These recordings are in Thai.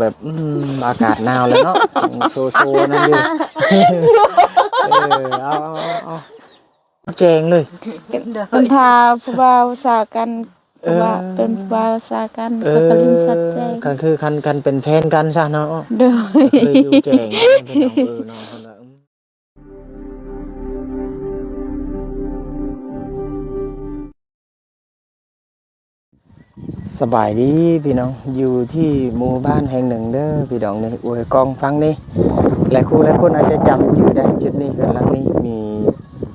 แบบอืมอากาศหนาวแล้วเนาะโซโซนั่นอยู่เออเอาเอาเอาเอาแจงเลยเป็นพาผู้บ่าวสากันเพราะว่าเออเป็นผู้บ่าวสากันเอแล้วอก็ลินสัตว์แจ้งคันคือคันคันเป็นแฟนกันซะเนาะ โดยเคยอยู่แจงเป็นน้องเออน้องคน สบายดีพี่น้องอยู่ที่หมู่บ้านแห่งหนึ่งเด้อพี่น้องนี่อวยกองฟังนี่หลายคู่หลายคนอาจจะจำชื่อได้จุดนี้เกินลังนี้มี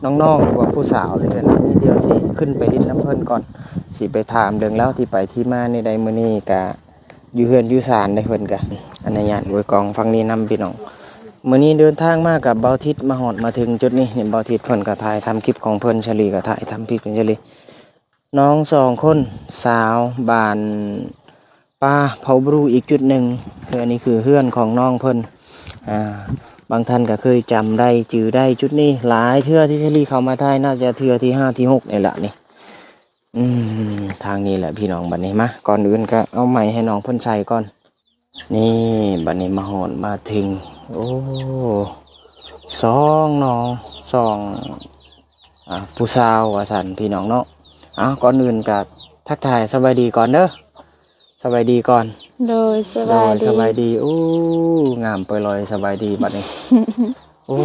น้องๆหรือว่าผู้สาวเลยกันนี่เดี๋ยวสิขึ้นไปดินน้ำเพิ่นก่อนสิไปถามเรื่องเล่าวที่ไปที่มาในใดมือนี้กะอยู่เฮือนอยู่ศาลได้เพิ่นกะอันนี้ญาติอวยกองฟังนี้นํพี่น้องมื้อนี้เดินทางมากับเบาทิศมาหอดมาถึงจุดนี้นี่เบาทิศเพิ่นก็ถ่ายทำคลิปของเพิ่นเฉลีก็ถ่ายทำคลิปเพิ่นเฉลี น้องสองคนสาวบานป้าเผาบรูอีกจุดหนึ่งคืออันนี้คือเพื่อนของน้องเพิ่นอ่าบางท่านก็เคยจำได้จือได้จุดนี้หลายเทื่อที่เชลี่เข้ามาไท้ายน่าจะเทื่อที่ห้าที่หกนี่แหละนี่อืมทางนี้แหละพี่น้องบัดนี้มาก่อนอื่นก็เอาไม้ให้น้องเพิ่นใส่ก่อน นี่บัดนี้มาหอนมาถึง โอ้สองน้องสองอ่าผู้สาวว่าสันพี่น้องเนาะ อาก่อนอื่นกับทักทายสบายดีก่อนเด้อสบายดีก่อน โดยสโดบายยดีสบายดีอู้งามไปลอยสบายดีบัดนี้ โอ้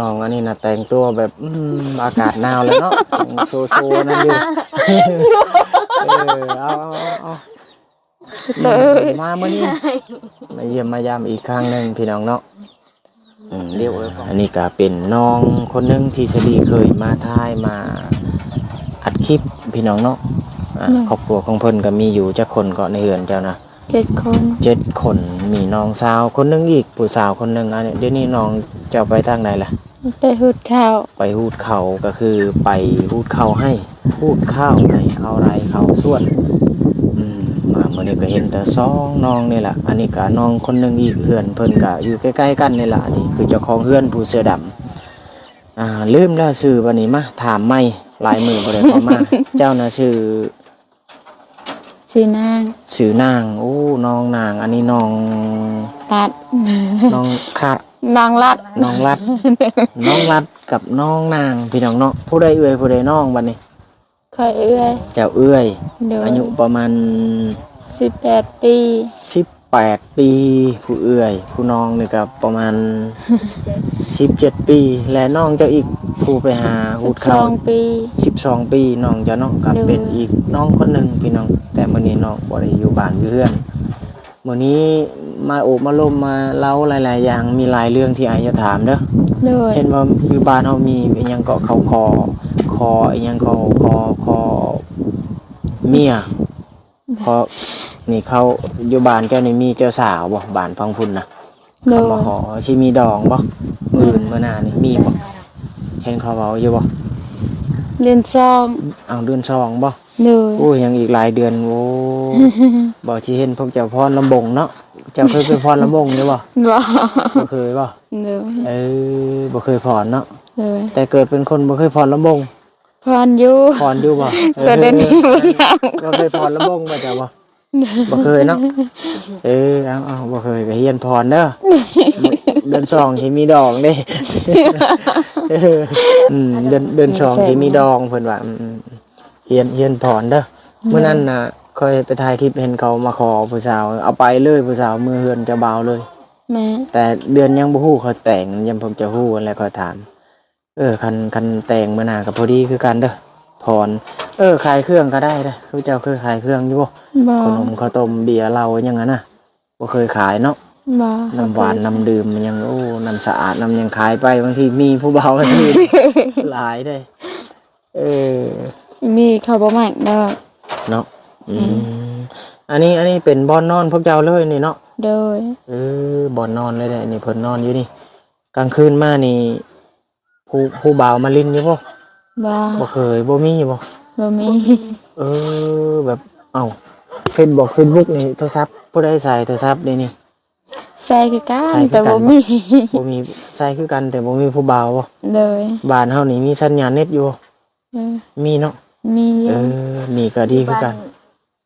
น้องอันนี้นะแต่งตัวแบบอืมอากาศหนาวแล้วเนาะโซโซนั่นอยู่ เออเอาเอาเอาโดยมาเมื่อนี้มาเยี่ยมมายามอีกครั้งหนึ่งพี่น้องเนาะอืมเรียกว่าอันนี้ก็เป็นน้องคนหนึงที่สดีเคยมาทายมา อัดคลิปพี่น้องเนาะอะครอบครัวของเพิ่นก็มีอยู่จักคนก็ในเรือนเจ้านะเจ็ดคนเจ็ดคนมีน้องสาวคนหนึงอีกผู้สาวคนหนึงอันนี้เดี๋ยวนี้น้องเจ้าไปทางไหนล่ะ ไปหุดข้าวไปหูดเขาก็คือไปหูดเขาให้หูดข้าวให้ข้าวไรข้าวส่วนอืมมาเมื่อนี้ก็เห็นแต่สองน้องนี่แหละอันนี้ก็น้องคนหนึงอีกเพื่อนเพิ่นก็อยู่ใกล้ๆกันนี่แหละอันนี้คือเจ้าของเพื่อนผู้เสื้อดำอ่าลืมแล้วชื่อวันนี้มาถามไม่ห ลายมือบ่ได้เข้ามาเจ้าน่ะชื่อสีนางชื่อนางโอ้น้องนาง อันนี้น้องรัดน้องคาดนางรัดน้องรัดน้องรัดกับน้องนางพี่น้องเนาะผู้ใดเอื้อยผู้ใดน้องบัดนี้คอยเอื้อยเจ้าเอื้อยโดยอายุประมาณสิบแปดปีสิบ แปดปีผู้เอื้อย ผู้น้องนี่ก็ประมาณสิบเจ็ดปี และน้องเจ้าอีกผู้ไปหาสิหูบดสเขาองปี สิบสองปีน้องเจ้าเนาะกับดูเป็นอีกน้องคนหนึ่งพี่น้อง แต่มื้อนี้น้องบ่ได้อยู่บ้านอยู่เพื่อนมื้อนี้มาโอบมาลมมาเล่าหลาย ๆ อย่างมีหลายเรื่องที่อายจะถามเด้อ โดย เห็นว่าอยู่บ้านเฮามีอิหยังเกาะเขาคอคออิหยังคอคอคอเมีย คอนี่เขาอยู่บ้านเจ้านี่มีเจ้าสาวบ่บ้านพังพุ่นนะโดเขามายขอสิมีดองบ่อื่นเมื่อหน้านี่มีบ่เห็นเขาเว้าอยู่บ่เดือนสองเอาเดือนสองบ่โดยโอ้ยยังอีกหลายเดือนโอ้บ่สิเห็นพวกเจ้าพรลำบงเนาะเจ้าเคยไปพรลำบงอยู่บ่ว้าบ่เคยบ่โดยเออบ่เคยพรเนาะโดยแต่เกิดเป็นคนบ่เคยพรลำบง พรอยู่พรอยู่บ่แต่เดี๋ยวนี้บ่อยากบ่เคยพรลำบงบ่จ้ะบ่บ่เคยเนาะเออเอาเอาบ่เคยก็เฮียนพรเด้อเดือนสองสิมีดองเด้เอออืมเดือนเดือนสองสิมีดองเพิ่นว่าอืมอืมเฮียนเฮียนพรเด้อเมื่อนั้นน่ะค่อยไปถ่ายคลิปเห็นเขามาขอผู้สาว เอาไปเลยผู้สาวมือเฮือนจะเบาเลยแม่แต่เดือนยังบ่ฮู้เขาแต่งยังผมจะฮู้แล้วก็ถาม เออคันคันแต่งมื้อหน้าก็พอดีคือกันเด้อพรเออขายเครื่องก็ได้เด้อคือเจ้าเคยขายเครื่องอยู่บ่บ่ขนมข้าวต้มเบียร์เหล้าอยังงั้นน่ะบ่เคยขายเนาะบ่น้ำหวานน้ำดื่มมันยังโอ้น้ำสะอาดน้ำยังขายไปบางทีมีผู้เบาบางทีหลายได้เออ มีเขาบ่มักดอกเนาะอืมอันนี้อันนี้เป็นบ่อนนอนพวกเจ้าเลยนี่เนาะโดยเออบ่อนนอนเลยเด้อนี่เพิ่นนอนอยู่นี่ กลางคืนมานี่ ผู้ผู้บ่าวมาลินอยู่บ่บ่บ่เคยบ่มีบ่บ่มีเออแบบเอ้าเพิ่นบอกเฟซบุ๊กนี่โทรศัพท์ผู้ใดใส่โทรศัพท์นี่นี่ใส่คือกัใส่นคือกันแต่บ่มีบ่มีใส่คือกันแต่บ่มีผู้บ่าวบ่โดยบ้านเฮานี่มีสัญญาณเน็ตอยู่เออมีเนาะมีอเอยู่อมีก็ดีคือกัน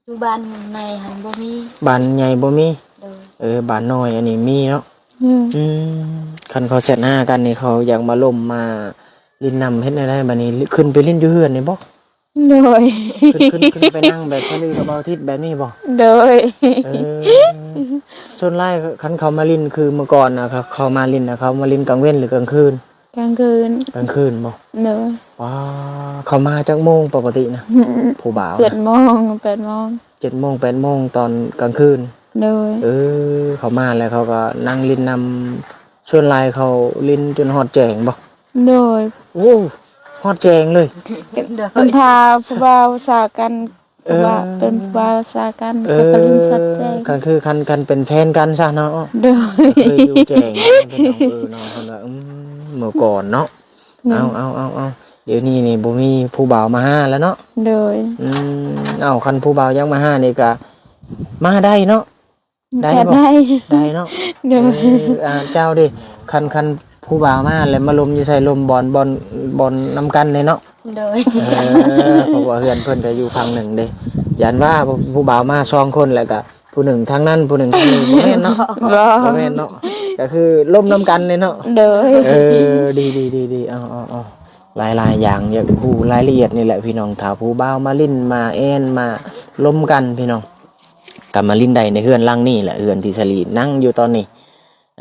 อยู่บ้านในหันบ่มีบ้านใหญ่บ่มีโดยเออบ้านน้อยอันนี้มีเนาะ อืมอืมคันเขาเสร็จหน้ากันนี่เขาอยากมาล่มมาลินนำเฮ็ดได้ได้บัดนี้ขึ้นไปลินอยู่เฮือนนี่บ่โดยขึ้นขึ้นขึ้นไปนั่งแบบทะเลกระเบาทิศแบบนี้บ่โดยเออส่วนไล่คันเขามาลินคือเมื่อก่อนนะครับเขามาลินนะเขามาลินกลางเว้นหรือกลางคืนกลางคืนกลางคืนบ่โดยว้าเขามาจักโมงปกตินะผู้บ่าวเจ็ดโมงแปดโมงเจ็ดโมงแปดโมงตอนกลางคืน โดย เออ เขามาแล้วเขาก็นั่งลินนำส่วนไล่เขาลินจนฮอดแจงบ่โดยโอ้ฮอดแจงเลย เป็นพาผู้บ่าวสากันเออ ว่าเป็นผู้บ่าวสากันเอแล้วอก็ลินสัดแจงกันคือคันกันเป็นแฟนกันซะเนาะโดย เคยอยู่แจงเป็นน้องเออน้องคนว่าอืมเมื่อก่อนเนาะเอาเอาเอาเอาเดี๋ยวนี้นี่บ่มีผู้บ่าวมาห้าแล้วเนาะ โดย อืมเอาคันผู้บ่าวยังมาห้านี่ก็มาได้เนาะ ได้แค่บ่ได้ได้เนาะโดเอยออ่าเจ้าดิคันคันผู้บ่าวมาแล้วมาลมอยู่ใส่ลมบอลบอลบอลนำกันเลยเนาะโดยเออเพราะว่าเฮือนเพิ่นก็อยู่ฝั่งหนึ่งเด้ยันว่าผู้บ่าวมาสองคนแล้วก็ผู้หนึ่งทางนั้นผู้หนึ่งทางนี้บ่แม่นเนาะบ่บ่แม่นเนาะก็คือล่มน้ำกันเลยเนาะโดยเออดีดีดีดีเอาเอาเอาหลายหลายอย่างอยากผู้รายละเอียดนี่แหละพี่น้องถ้าผู้บ่าวมาลิ้นมาแอนมาล้มกันพี่น้อง กลับมาลิ้นใดในเฮือนล่างนี่แหละเฮือนที่สลีนั่งอยู่ตอนนี้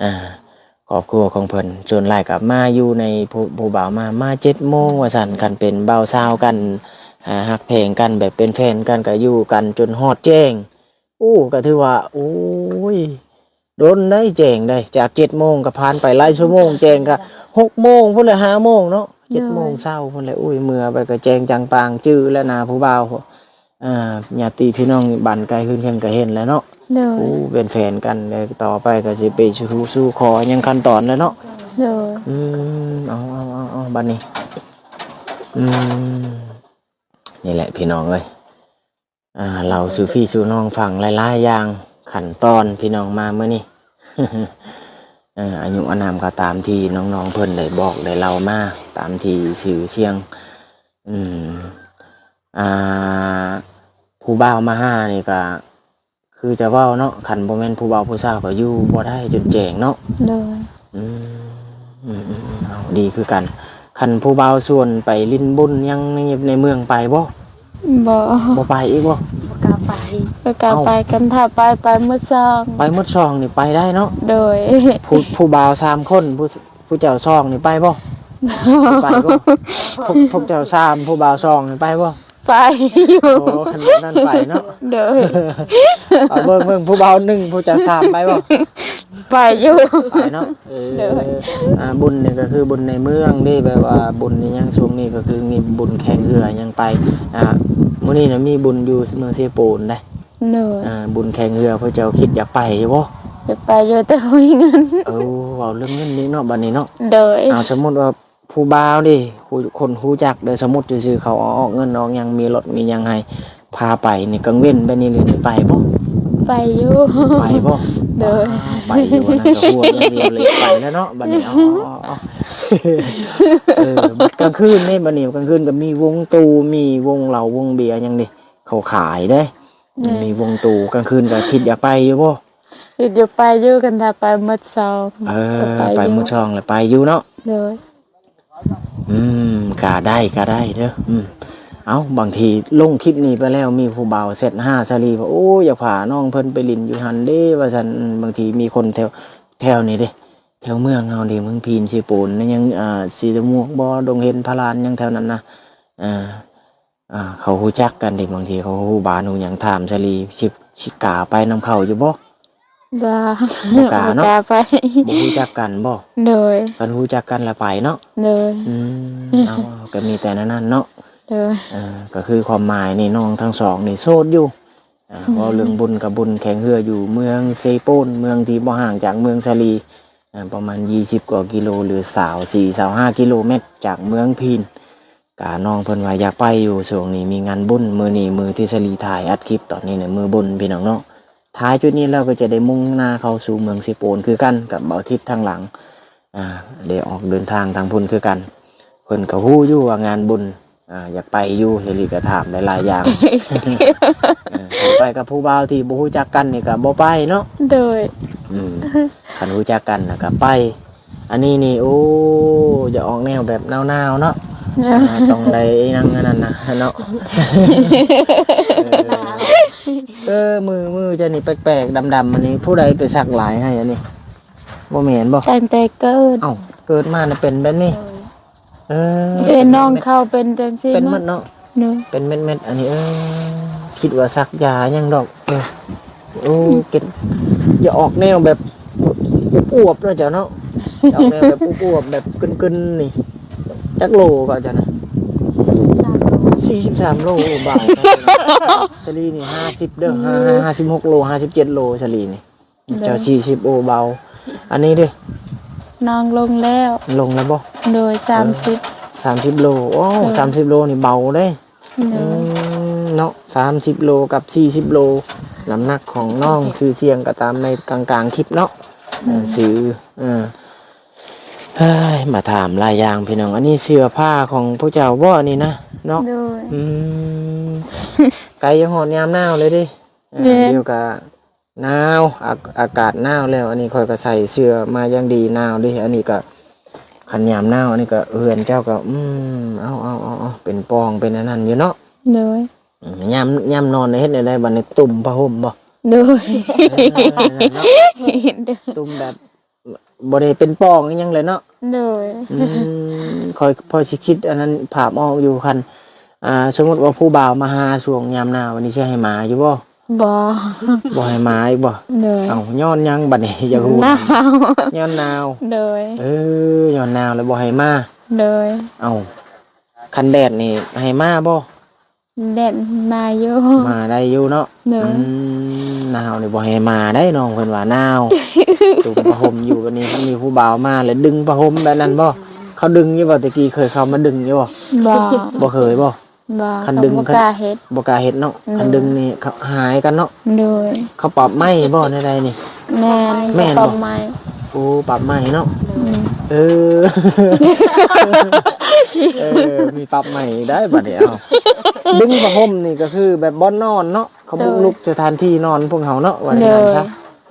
อ่าครอบครัวของเพิ่นจนไล่กลับมาอยู่ในผู้ผู้บ่าวมามาเจ็ดโมงว่าสั่นกันเป็นเบ่าสาวกันอ่าฮักเพลงกันแบบเป็นแฟนกันก็อยู่กันจนฮอดแจ้งอู้ก็ถือว่าโอ้ยโดนได้แจงได้ จากเจ็ดโมงก็ผ่านไปหลายชั่วโมงแจงก็หกโมงพุ่นเลยห้าโมงเนาะเจ็ดโมงเช้าพุ่นเลยอุ้ยเมื่อไปก็แจงจังปางจื้อแล้วนาผู้บ่าว อ่าญาติพี่น้องบันไกลขึ้นเพิ่นก็เห็นแล้วเนาะโดยอู้เป็นแฟนกันเลยต่อไปก็สิไปชูสู้ขอยังขั้นตอนแล้วเนาะโดยอืมเอาเอาเอาเอาบัดนี้อืมนี่แหละพี่น้องเอ้ยอ่า เราสู่พี่สู่น้องฟังหลายๆอย่างขั้นตอนพี่น้องมาเมื่อนี้ เอ่ออายุอานามก็ตามที่น้องๆเพิ่นได้บอกได้เล่ามาตามที่สื่อเสียง อืมอ่า ผู้บ่าวมาห้านี่ก็คือจะเว่าเนาะขันบ่แม่นผู้บ่าวผู้สาวก็อยู่บ่ได้จนแจงเนาะโดยอืมอืมอืมอืมเอาดีคือกันคันผู้บ่าวส่วนไปลิ้นบุญยังในในเมืองไปบ่บ่บ่ไปอีกบ่กาไปไปกลับเอ้าไปกันถ้าไปไปมื้อซอง ไปหมดซองนี่ไปได้เนาะโดย ผู้ผู้บ่าวสามคนผู้ผู้เจ้าซองนี่ไปบ่ไปบ่พวกพวกเจ้าสามผู้บ่าวซองนี่ไปบ่ ไปอยู่โอ้คันนั้นไปเนาะโดยเอาเบิ่งเบิ่งผู้บ่าวหนึ่งผู้เจ้าสามไปบ่ไปอยู่ไปเนาะเออเด้ออ่าบุญนี่ก็คือบุญในเมืองเด้แบบว่าบุญนี่ยังช่วงนี้ก็คือมีบุญแข่งเรือยังไปอ่ามื้อนี้น่ะมีบุญอยู่เมืองเซโปนได้โดยอ่าบุญแข่งเรือพระเจ้าคิดอยากไปอยู่บ่จะไปอยู่แต่บ่มีเงินเออเว้าเรื่องเงินนี้เนาะบัดนี้เนาะโดยเอาสมมุติว่า ผู้บ่าวดิผู้คนฮู้จักเด้อสมมุติซื่อๆเขาเอาออกเงินออกหยังมีรถมีหยังให้พาไปนี่กังเว้นไปนี่เลยสิไปบ่ไปอยู่ไปบ่โดยไปอยู่นะก็หัวเรื่องเดียวเลยไปแล้วเนาะบัดนี้เอาเอาเอาเออบัดกลางคืนนี่บัดนี้กลางคืนก็มีวงตูมีวงเหล้าวงเบียร์หยังดิเขาขายเด้ มีวงตูกลางคืนก็คิดอยากไปอยู่บ่คือเดี๋ยวไปอยู่กันถ้าไปมื้อซองเออก็ไปอยู่มื้อช่องแล้วไปอยู่เนาะโดย อืมกาได้กาได้เด้ออืมเอาบางทีลงคลิปนี้ไปแล้วมีผู้เบาเสร็จห้าสลีว่าโอ้อย่าผ่าน้องเพิ่นไปลินอยู่หันเด้ว่าซั่นบางทีมีคนแถวแถวนี้เด้แถวเมืองเฮาดิเมืองพีนสิปูนนั่นยังอ่าสีตะมวกบ่ดงเห็นพารานยังแถวนั้นนะอ่าอ่าเขาฮู้จักกันด็กบางทีเขาฮู้บ้านฮู้หยังถามสลีสิสิกาไปนำเขาอยู่บ่ บ่บ่กล้าเนาะ บ่กล้าไปบ่ฮู้จักกันบ่โดยกันฮู้จักกันและไปเนาะโดยอืมเอาเอาก็มีแต่นั้นนั่นเนาะโดยอ่าก็คือความหมายนี่น้องทั้งสองนี่โสดอยู่อ่าเว่าเรื่องบุญกับบุญแข่งเรืออยู่เมืองเซโปนเมืองที่บ่ห่างจากเมืองสลีอ่าประมาณ 20 กว่ากิโลหรือสาว4สาว5กิโลเมตรจากเมืองพีนกาน้องเพิ่นว่าอยากไปอยู่ช่วงนี้มีงานบุญมือนี้มือที่สลีถ่ายอัดคลิปตอนนี้เนี่ยมือบุญพี่น้องเนาะ ท้ายจุดนี้เราก็จะได้มุ่งหน้าเข้าสู่เมืองเซโปนคือกันกับเบาทิศทางหลังอ่าได้ออกเดินทางทางพุ่นคือกันเพิ่นก็ฮู้อยู่ว่างานบุญอ่าอยากไปอยู่เฮลิก็ถามหลายๆอย่างเออคันไปกับผู้บ่าวที่บ่ฮู้จักกันนี่ก็บ่ไปเนาะโดยอืมคันรู้จักกันน่ะก็ไป อันนี้นี่โอ้จะออกแนวแบบหนาวๆเนาะอ่าต้องได้นั่งอันนั้นนะเนาะ เออเออมือมือจะนี่แปลกๆดำๆอันนี้ ผู้ใดไปสักหลายให้อันนี้บ่แม่นบ่ตั้งแต่เกิดเอ้าเกิดมาน่ะเป็นแบบนี้ เออเอ้ยน้องเขาเป็นจังซี่เป็นหมเนาะดเนาะโดยเป็นเม็ดๆอันนี้เออคิดว่าซักยายังดอกเออโอ้เก็ดอย่าออกแนวแบบอวบๆเนาะเจ้าเนาะอย่าออกแนวแบบอวบๆแบบกึนๆนี่จักโลก็เจ้านะ สี่สิบสามโลโอ้บาทสลีนี่ห้าสิบเด้อห้าห้าสิบหกโลห้าสิบเจ็ดโลสลีนี่เจ้าสี่สิบโอเบา อันนี้ดิน้องลงแล้ว ลงแล้วบ่โดย30สามสิบโลโอ้สามสิบโลนี่เบาเด้โดอืยมเนาะสามสิบโลกับสี่สิบโลน้ำหนักของน้องซื้อเสียงก็ตามในกลางกลางๆคลิปเนาะเออซื้อ เออเฮ้ยมาถามลายยางพี่น้อง อันนี้เสื้อผ้าของพวกเจ้าว่านี่นะเนาะโดย อืมไกลยังหอนยามหนาวเลยดิเออแม่น เดียวกับหนาวอาอากาศหนาวแล้ว อันนี้คอยก็ใส่เสื้อมาอยังดีหนาวดิอันนี้ก็ขันยามหนาวอันนี้ก็เฮือนเจ้าก็ อืมเอาเอาเอาเอาเป็นปองเป็นอันนั้นอยู่เนาะโดย อืมยามยามนอนในเฮ็ดได้บัดนี้ตุ่มผ้าห่มบ่ โดยเออเนาะตุ่มแบบ บ่ได้เป็นปองอิหยังเลยเนาะโดยอืมคอยพอสิคิด อันนั้นภาพออกอยู่คันอ่า สมมุติว่าผู้บ่าวมาหาช่วงยามหนาววันนี้สิให้หมาอยู่บ่บ่บ่ให้หมาอีกบ่โดยเอ้าย้อนหยังบัดนี้อย่าฮู้หนาวย้อนหนาว โดยเออย้อนหนาวแล้วบ่ให้มาโดยเอ้าคันแดดนี่ให้มาบ่แดดมาอยู่มาได้อยู่เนาะเนอะอืม หนาวนี่บ่ให้มาได้น้องเพิ่นว่าหนาวตุ่มผ้าห่มอยู่วันนี้มันมีผู้บ่าวมาแล้วดึงผ้าห่มแบบนั้นบ่เขาดึงอยู่บ่ตะกี้เคยเข้ามาดึงอยู่บ่บ่บ่เคยบ่บ่คันดึงเขาบ่คันกล้าเฮ็ดบ่กล้าเฮ็ดเนาะเนอะคันดึงนี่เขาหายกันเนาะโดยเขาปรับไหมบ่ในใดนี่แม่นแม่นบ่ปอมไม้โอ้ปรับไหมเนาะอืม เออ เออ มีปรับใหม่ได้บัดนี้เอาดึงผ้าห่มนี่ก็คือแบบบ่นอนเนาะเขาบุกลุกสถานที่นอนพวกเขาเนาะว่าอย่างนั้นซะ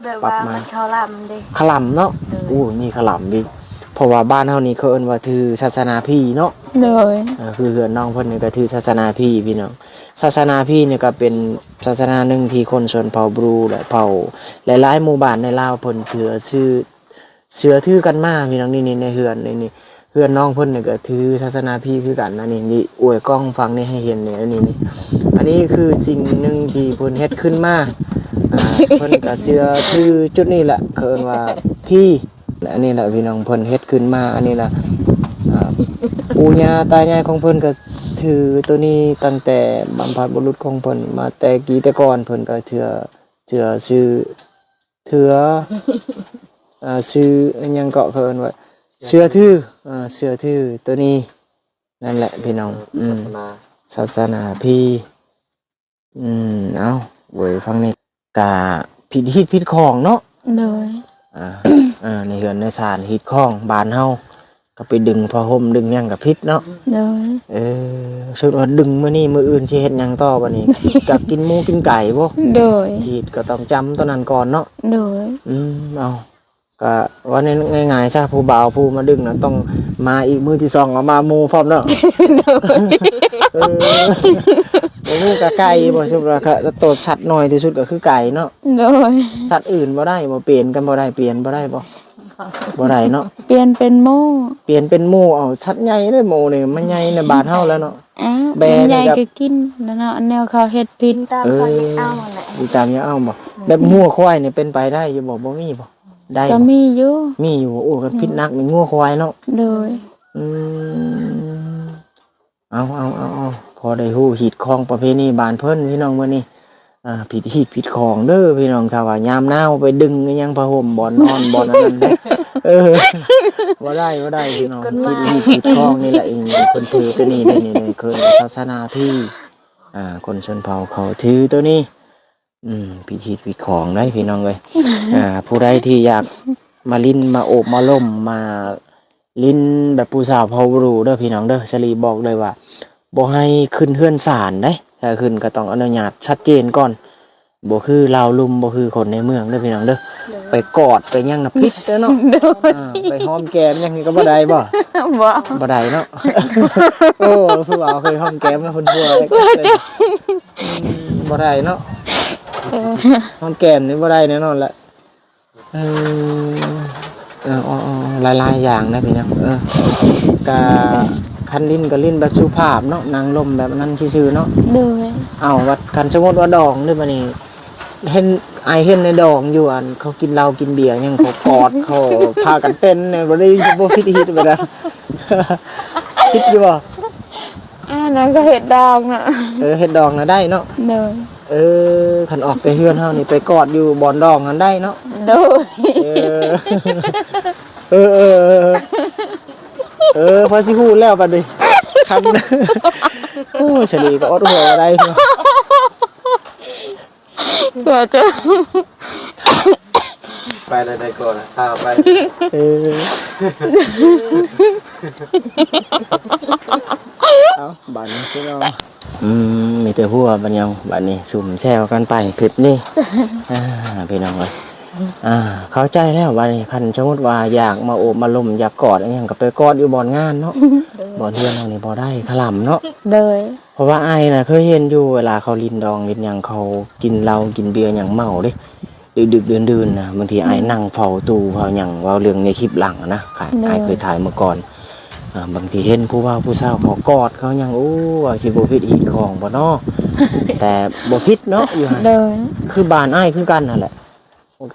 แบบปรับว่ามามัมันเขาลำเด้ขลํเนาะอู้นี่ขลํดิเพราะว่าบ้านเฮานี่เขาเอิ้นว่าถือศาสนาพี่เนาะโดยเออคือเฮือนน้องเพิ่นนี่ก็ถือศาสนาพี่พี่น้องศาสนาพี่นี่ก็เป็นศาสนาหนึ่งที่คนชนเผ่าบรูและเผ่าหลายๆหมู่บ้านในลาวเพิ่นถือชื่อ เชื่อถือกันมาพี่น้องนี่นี่ในเฮือนนี่นี่เฮือนน้องเพิ่นนี่ก็ถือศาสนาพี่คือกันนะนี่นี่อวยกล้องฟังนี่ให้เห็นเนี่อันนี้นี่อันนี้คือสิ่งหนึ่งที่เพิ่นเฮ็ดขึ้นมาเพิ่นก็เชื่อถือจุดนี้แหละเคินว่าพี่และอันนี้แหละพี่น้องเพิ่นเฮ็ดขึ้นมา อันนี้ล่ะอ่าปู่ย่าตายายของเพิ่นก็ถือตัวนี้ตั้งแต่บรรพบุรุษของเพิ่นมาแต่กี่แต่ก่อนเพิ่นก็เถือเถือชื่อเถือ อ่าชื่ออันหยังเกาะเพิ่นว่าเสือถืออ่าเสือถือตัวนี้ นั่นแหละพี่น้องอืมศาสนาพี่ อืมเอาเว้ยฟังนี่กะผิดฮิตผิดของเนาะ โดยอ่า อ่าในเฮือนในศาลฮิตของบ้านเฮาก็ไปดึงผ้าห่มดึงหยังกับพิษเนาะ โดยเออสุดว่าดึงมื้อนี้มื้ออื่นสิเฮ็ดหยังต่อบัดนี้ กับกินหมูกินไก่บ่โดยผิดก็ต้องจำตัวนั้นก่อนเนาะ โดยอืมเอา ก็ว่าง่ายๆซะผู้บ่าวผู้มาดึงน่ะต้องมาอีกมื้อที่สองเอามาหมู่พร้อมเนาะเออโอ้โหก็ไก่บ่สุดว่าก็ตัวชัดหน่อยที่สุดก็คือไก่เนาะโดยสัตว์อื่นบ่ได้บ่เปลี่ยนกันบ่ได้เปลี่ยนบ่ได้บ่บ่ได้เนาะเปลี่ยนเป็นหมู่เปลี่ยนเป็นหมูเอาสัตว์ใหญ่เลยหมูนี่มันใหญ่ในบ้านเฮาแล้วเนาะอะแบรนด์ใหญ่ครับก็กินแล้วเนาะแนวเขาเฮ็ดผิกิดนตามเขาอยากเอาแหละดูตามยาเอาบ่แบบงัวควายนี่เป็นไปได้อยู่บ่บ่มีบ่ ได้ก็บ่มีอยู่มีอยู่โอ้กันพิษนักนี่งัวควายเนาะโดย อืมเอาเอาเอาเอาพอได้ฮู้หีดคองประเพณีบ้านเพิ่นพี่น้องมื้อนี้อ่าผิดหีดผิดของเด้อพี่น้องถ้าว่ายามหนาวไปดึงอิหยังผ้าห่มบ่อนนอนบ่อนอันนั้นเด้อเออบ่ได้บ่ได้พี่น้องผิดหีดผิดของนี่แหละเองเพิ่นถือตัวนี้ได้นี่เลยคือศาสนาที่อ่าคนชนเผ่าเขาถือตัวนี้ อืมผิดหีดผิดของได้พี่น้องเลยอ่า ผู้ใดที่อยากมาลิ้นมาโอบมาล่มมาลิ้นแบบผู้สาวเผาบรูเด้อพี่น้องเด้อสลีบอกเลยว่าบ่ให้ขึ้นเฮือนศาลได้สถ้าขึ้นก็ต้องอนุญาตชัดเจนก่อนบ่คือลาวลุมบ่คือคนในเมืองเด้อพี่น้องเด้อไปกอดไปหยังน่ะพิษเด้อเนาะอ่าไปหอมแก้มหยังนี่ก็บ่ได้บ่บ่บ่ได้เนาะโอ้ผู้บ่าวเคยหอมแก้มแล้วเพิ่นพัวเลยอืมบ่ได้เนาะ หอมแก้มนี่บ่ได้แน่นอนแหละเออเอออ๋อๆหลายๆอย่างนะพี่น้องเออกะคันลิ้นก็ลิ้นแบบสุภาพเนาะนางลมแบบนั้นซื่อๆเนาะโดยเอาวัดคันสมมติว่าดองด้วยมานี่เห็นไอายเห็นในดองอยู่อันเขากินเหล้ากินเบียร์ยังเขากอดเขาพากันเต้นเนี่ยบ่ได้บ่คิดฮิตไปแล้วคิดอยู่บ่อันนั้นก็เห็ดดองน่ะเออเฮ็ดดองน่ะได้เนาะโดย เออคันออกไปเฮือนเฮานี่ไปกอดอยู่บ่อนดองกันได้เนาะโดยเออเออเออเออเออพอสิฮู้แล้วบัดนี้คันโอ้เฉลีก็อดหัวบ่ได้เนาะก็จะไปได้ได้ก่อนนะถ้าไปเออเอาบัดนี้พี่น้อง อืมมีแต่หัวบัดยังบัดนี้สุ่มแซวกันไปคลิปนี้ อ่าพี่น้องเอ้ยอ่า เข้าใจแล้วบัดนี้คันสมมติว่าอยากมาโอบมาลมอยากกอดอะไรอย่างกับไปกอดอยู่บ่อนงานเนาะบ่อนเฮือนเรานี่บ่ได้ขลำเนาะ โดย เพราะว่าไอ้ายน่ะเคยเห็นอยู่เวลาเขาลินดองลินหยังเขากินเหล้ากินเบียร์อย่างเมาเด้ดึกๆดื่นๆนะบางทีไอ้ายนั่งเฝ้าตู้เฝ้าหยังเว่าเรื่องในคลิปหลังอะนะไอ้ไอ้ายเคยถ่ายมาก่อนอ่า บางทีเห็นผู้ว่าผู้สาวเขากอดเขายังโอ้ว่าสิบ่ผิดอีกของบ่เนาะแต่บ่ผิดเนาะอยู่หั่นโดยคือบานไอ้ายคือกันนั่นแหละ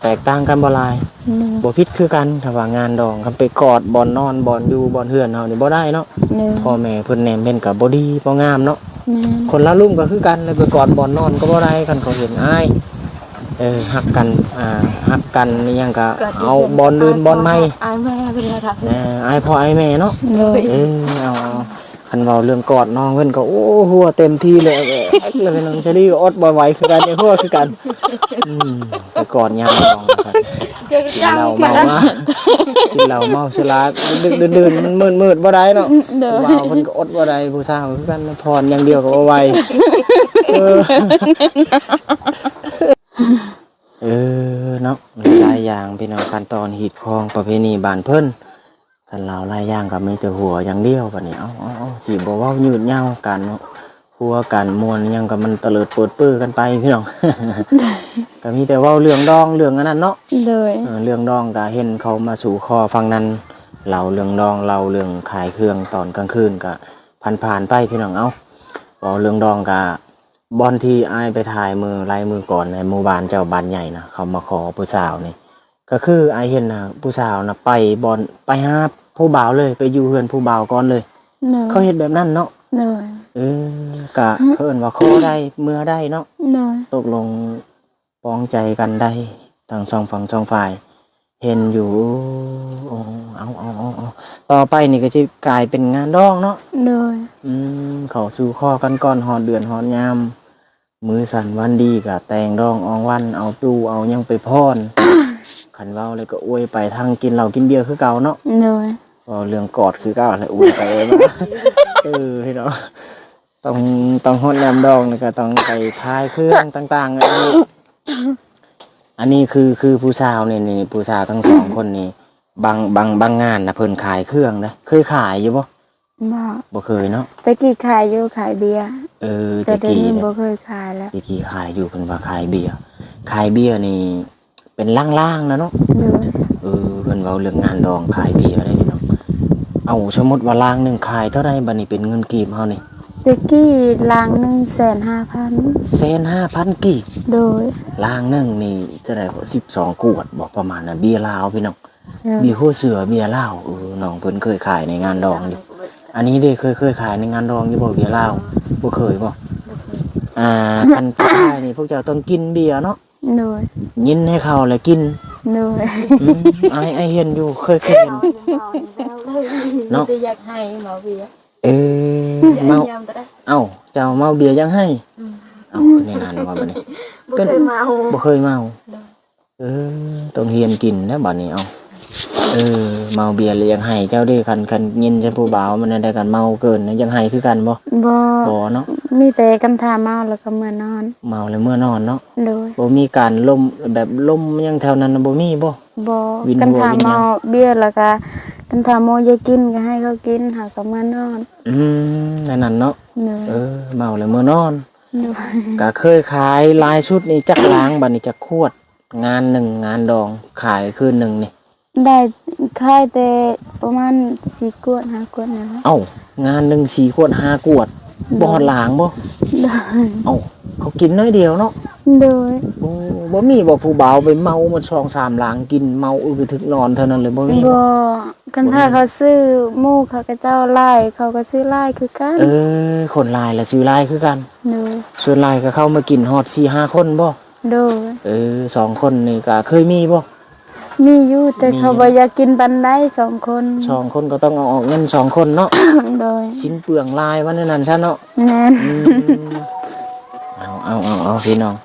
แตกต่างกันบ่หลายโดยบ่ผิดคือกันถ้าว่างานดองคำไปกอดบ่อนนอนบ่อนอยู่บ่อนเฮือนเฮานี่บ่ได้เนาะโดยพ่อแม่เพิ่นแนมเป็นก็บ่ดีบ่งามเนาะแม่นคนละรุ่มก็คือกันเลยไปกอดบอลนอนก็บ่ได้กันเขาเห็นอ้าย เออหักกันอ่าหักกันนี่ยังก็เอาบอลลื่นบอลไม่อายแม่เป็นไรครับเอออ้ายพ่ออ้ายแม่เนาะโดยเออเอาเอาคันเว้าเรื่องกอดน้องเพิ่นก็โอ้หัวเต็มที่เลยเออเลยน้องเชอรี่ก็อดบ่ไหวคือกันไอ้หัวคือกันอืมไปกอดยามน้องกันกินเหล้าเมามากินเหล้าเมาสุราดึกๆดื่นๆมันมืดๆบ่ได้เนาะโดยว้าวเพิ่นก็อดบ่ได้ผู้สาวคือกันพรอย่างเดียวก็บ่ไหวเออเออเนาะหลายอย่างพี่น้องขั้นตอนหีดคองประเพณีบ้านเพิ่นกันเราหลายอย่างก็มีแต่หัวอย่างเดียวบัดนี้เอาเอาเอาสิบ่เว้ายืดยาวกันหัวกันมวนหยังก็มันเตลิดเปิดเปื้อกันไปพี่น้อง ก็มีแต่เว้าเรื่องดองเรื่องอันนั้นเนาะโดยเออเรื่องดองก็เห็นเขามาสู่คอฟังนั้นเราเรื่องดองเราเรื่องขายเครื่องตอนกลางคืนก็ผ่านผ่านๆไปพี่น้องเอาบอกเรื่องดองก็ บอนที่อายไปถ่ายมือลายมือก่อนในหมู่บ้านเจ้าบ้านใหญ่นะเขามาขอผู้สาวนี่ก็คืออายเห็นนะผู้สาวนะไปบอนไปหาผู้บ่าวเลยไปอยู่เฮือนผู้บ่าวก่อนเลยโดยเขาเห็นแบบนั้นเนาะโดยเออกะเพิ่นว่าขอได้เมื่อได้เนาะโดยตกลงปองใจกันได้ทั้งสองฝั่งสองฝ่าย เห็นอยู่โอ้เอาเอาเอาเอาต่อไปนี่ก็จะกลายเป็นงานดองเนาะโดยอืมเขาสู่ข้อกันก่อนหอดเดือนหอดยาม มือสั่นวันดีกะแต่งดองอองวันเอาตู้เอาหยังไปพรขันเว้าเลยก็อวยไปทางกินเหล้ากินเบียร์คือเก่าเนาะโดยเว้าเรื่องกอดคือเก่าเลยอวยไปเลยนะเออให้เนาะต้องต้องฮอดแนมดองนี่ก็ต้องไปคลายเครื่องต่างๆอันนี้อันนี้คือคือผู้สาวนี่นี่ผู้สาวทั้งสองคนนี่บางบางบางงานนะเพิ่นขายเครื่องนะเคยขายอยู่บ่ บ่บ่เคยเนาะตะกี้ขายอยู่ขายเบียร์เออแต่ตะเดี๋ยวกี้นี้เนี่ยบ่เคยขายแล้วตะกี้ขายอยู่เพิ่นว่าขายเบียร์ขายเบียร์นี่เป็นล่างๆนะเนาะโดยเออเพิ่นเว้าเรื่องงานดองขายเบียร์ได้เนาะเอาสมมุติว่าล่างหนึงขายเท่าไรบัดนี้เป็นเงินกีบเฮานี่ตะกี้ล้างหนึ่งแสนห้าพันแสนห้าพันกีบโดยล่างหนึงนี่เท่าไหร่บ่12กวดบ่ประมาณน่ะเบียร์ลาวพี่น้องโดยเบียร์โคเสือเบียร์เหล้าเออน้องเพิ่นเคยขายในงานดองอยู่ อันนี้เด้เคยเคยขายในงานดองอยู่บ่เบียร์เหล้าบ่เคยบ่อ่าคันขายนี่พวกเจ้าต้องกินเบียร์เนาะโดยยินให้เขาแล้วกินโดยอืมไอ้ไอ้เห็นอยู่เคยเคยเห็น เนาะจะอยากให้หมอเบียร์เออเมา ยามก็ได้เอ้าเจ้าเมาเบียร์ยังให้เอ้าในงานว่าบัดนี้ บ่เคยเมาบ่เคยเมา เออต้องเฮียนกินนะบัดนี้เอา เออเมาเบียร์เลยยังให้เจ้าเด้คันคันยินจะผู้บ่าวมันได้กันเมาเกินนะยังให้คือกันบ่บ่บ่เนาะมีแต่กันทาเมาแล้วก็เมื่อนอน เมาแล้วเมื่อนอนเนาะโดยบ่มีการลมแบบลมยังแถวนั้นน่ะบ่มีบ่บ่วินกันหัวทาวินหยังเมาเบี้ยแล้วก็กันทาโมยายกินก็ให้เขากินหาก็เมื่อนอน อืมนั่นนั่นเนาะโดยเออเมาแล้วเมื่อนอนโดยก็เคยขายลายชุดนี่จักล้างบัดนี้จักขวด งานหนึ่งงานดองขายคืนหนึ่งนี่ ได้ค่ายแต่ประมาณสี่กวดห้ากวดนะเอ้างานหนึ่งสี่ขวดห้ากวดบ่ฮอดล้างบ่โดยเอ้าเขากินน้อยเดียวเนาะโดยโอ้บ่มีบ่ผู้บ่าวไปเมามาสองสามล้างกินเมาอือถึกนอนเท่านั้นเลยบ่มีบ่กันถ้าเขาซื้อหมู่เขาก็เจ้าไล่เขาก็ซื้อไล่คือกันเออคนลายละซื้อลายคือกันโดยส่วนลายก็เข้ามากินฮอด4 5คนบ่โดยเออสองคนนี่ก็เคยมีบ่ มีอยู่แต่มี เขาบ่อยากกินปันได้สองคนสองคนก็ต้องเอาออกเงินสองคนเนาะโดยชิ้นเปลืองลายวันนั้นซะเนาะ แน่นอืมเอาเอาเอาเอาพี่น้อง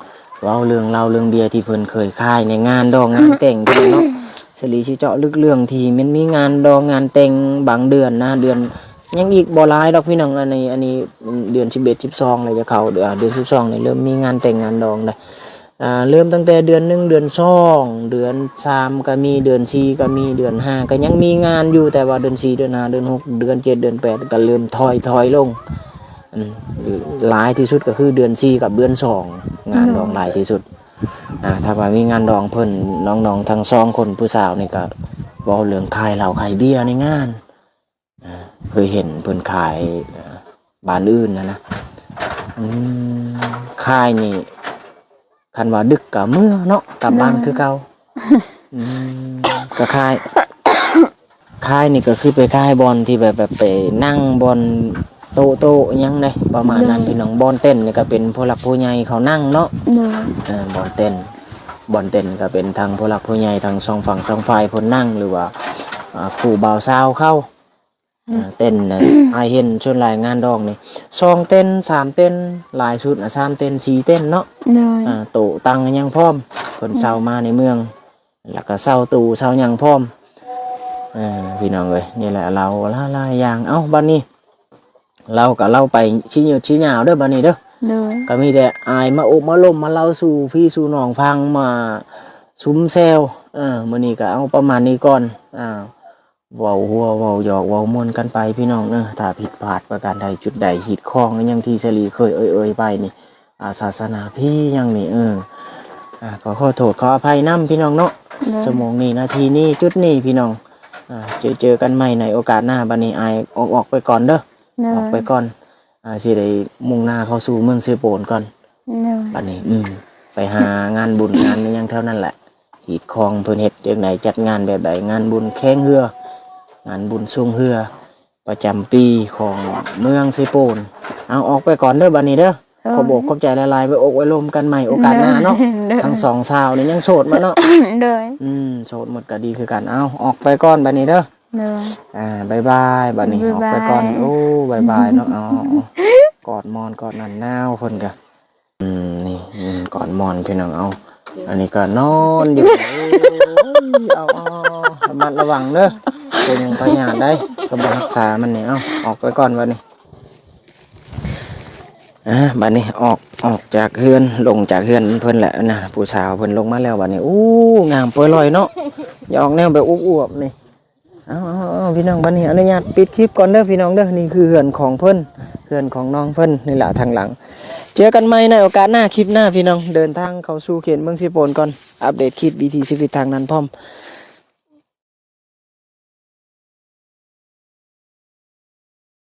เว้าเรื่องเล่าเรื่องเบียร์ที่เพิ่นเคยค่ายในงานดองงานแต่งกันเนาะสลีชิเจาะลึกเรื่องที่มันมีงานดองงานแต่งบางเดือนนะเดือน ยังอีกบ่หลายดอกพี่น้องอันนี้อันนี้เดือน11 12เลยจะเข้าเดือนเดือน12นี่เริ่มมีงานแต่งงานดองได้ อ่าเริ่มตั้งแต่เดือนหนึ่งเดือนสองเดือนสามก็มีเดือนสี่ก็มีเดือนห้าก็ยังมีงานอยู่แต่ว่าเดือนสี่เดือนห้าเดือนหกเดือนเจ็ดเดือนแปดก็เริ่มถอยถอยลงอืมหลายที่สุดก็คือเดือนสี่กับเดือนสองงานดองหลายที่สุดอ่าถ้าว่ามีงานดองเพิ่นน้องๆทั้งสองคนผู้สาวนี่ก็เว้าเรื่องขายเหล้าขายเบียในงานเคยเห็นเพิ่นขายบ้านอื่นนะนะขายนี่ คันว่าดึกกับเมื่อเนาะกลับบ้านคือเก่าอืมก็ขายค่ายนี่ก็คือไปค่ายบอลที่แบบแบบไปนั่งบอลโตะโตะอิหยังเลยประมาณนั้นพี่น้องบอลเต้นนี่ก็เป็นผู้หลักผู้ใหญ่เขานั่งเนาะ โดยเออบอลเต้นบอลเต้นก็เป็นทางผู้หลักผู้ใหญ่ทางสองฝั่งสองฝ่ายเพนนั่งหรือว่าอ่าคู่บ่าวสาวเข้า อ่าเต้นนะไอายเห็นชวนหลายงานดองนี่สองเต้นสามเต้นหลายชุดอะสามเต้นสี่เต้นเนาะโดยอ่าตู่ตังยังพร้อมคนเศร้ามาในเมือง แล้วก็เศร้าตู่เศร้ายังพร้อมอ่าพี่น้องเลยนี่แหละเราล่าล่าอย่างเอ้าบ้านนี้ เราก็เล่าไปชี้เหยดชี้หยาวเด้อบ้านนี้เด้อ โดย ก็มีแต่อายมาอบมาลมมาเล่าสู่พี่สู่น้องฟังมาซุ้มแซวเออมื้อนี้ก็เอาประมาณนี้ก่อนอ่า เว้าหัวเว้าหยอกเว้ามวนกันไปพี่น้องเออถ้าผิดพลาดประการใดจุดใดหิดข้องอยังที่เสรีเคยเอ่ยๆไปนี่อาศาสนาพี่ยังนี่เอออ่าขอขอโทษขออภัยน้ำพี่น้องเนาะสมองนี้นาทีนี้จุดนี้พี่น้องอ่าเจอเจอกันใหม่ในโอกาสหน้าบันนี้อายออกออกไปก่อนเด้อโดออกไปยก่อนอ่าสิได้มุ่งหน้าเข้าสู่เมืองเซโปนก่อนโดยบันนี้อืมไปหางานบุญงานอิหยังเท่านั้นแหละหีดคองเพิ่นเฮ็ดจังไดจัดงานแบบใดงานบุญแข่งเรือ งานบุญสูงเรือ ประจำปีของเมืองเซโปนเอาออกไปก่อนเด้อบันนี้เด้อขอบอกขอบใจละลายๆไว้อกไว้ลมกันใหม่โอกาสหน้าเนาะโดยทั้งสองสาวนี่ยังโสดมาเนาะโดยอืมโสดหมดก็ดีคือกันเอาออกไปก่อนบัดนี้เด้อโดยอ่าบายบายบัดนี้ออกไปก่อนบ๊ายบายโอ้บายบายเนาะเอากอดมอนกอดนันนาวเพิ่นก็อืมนี่อืมกอดมอนพี่น้องเอาอันนี้ก็นอนอยู่โอ้ยเอาเอาเอาระมัดระวังเด้อ เป็นยังไปหยาดได้ก็บรักษามันนี่เอาออกไปก่อนบัดนี้อะบัดนี้ออกออกจากเฮือนลงจากเฮือนเพิ่นแหละนะผู้สาวเพิ่นลงมาแล้วบัดนี้อู้งามเปื่อยลอยเนาะย่ออกแนวแบบอ้วบๆนี่เอาเอาพี่น้องบัดนี้อนุญาตปิดคลิปก่อนเด้อพี่น้องเด้อนี่คือเฮือนของเพิ่นเฮือนของน้องเพิ่นนี่แหละทางหลัง เจอกันใหม่ในโอกาสหน้าคลิปหน้าพี่น้องเดินทางเข้าสู่เขตเมืองสิโปนก่อนอัปเดตคลิปวิถีชีวิตทางนั้นพร้อม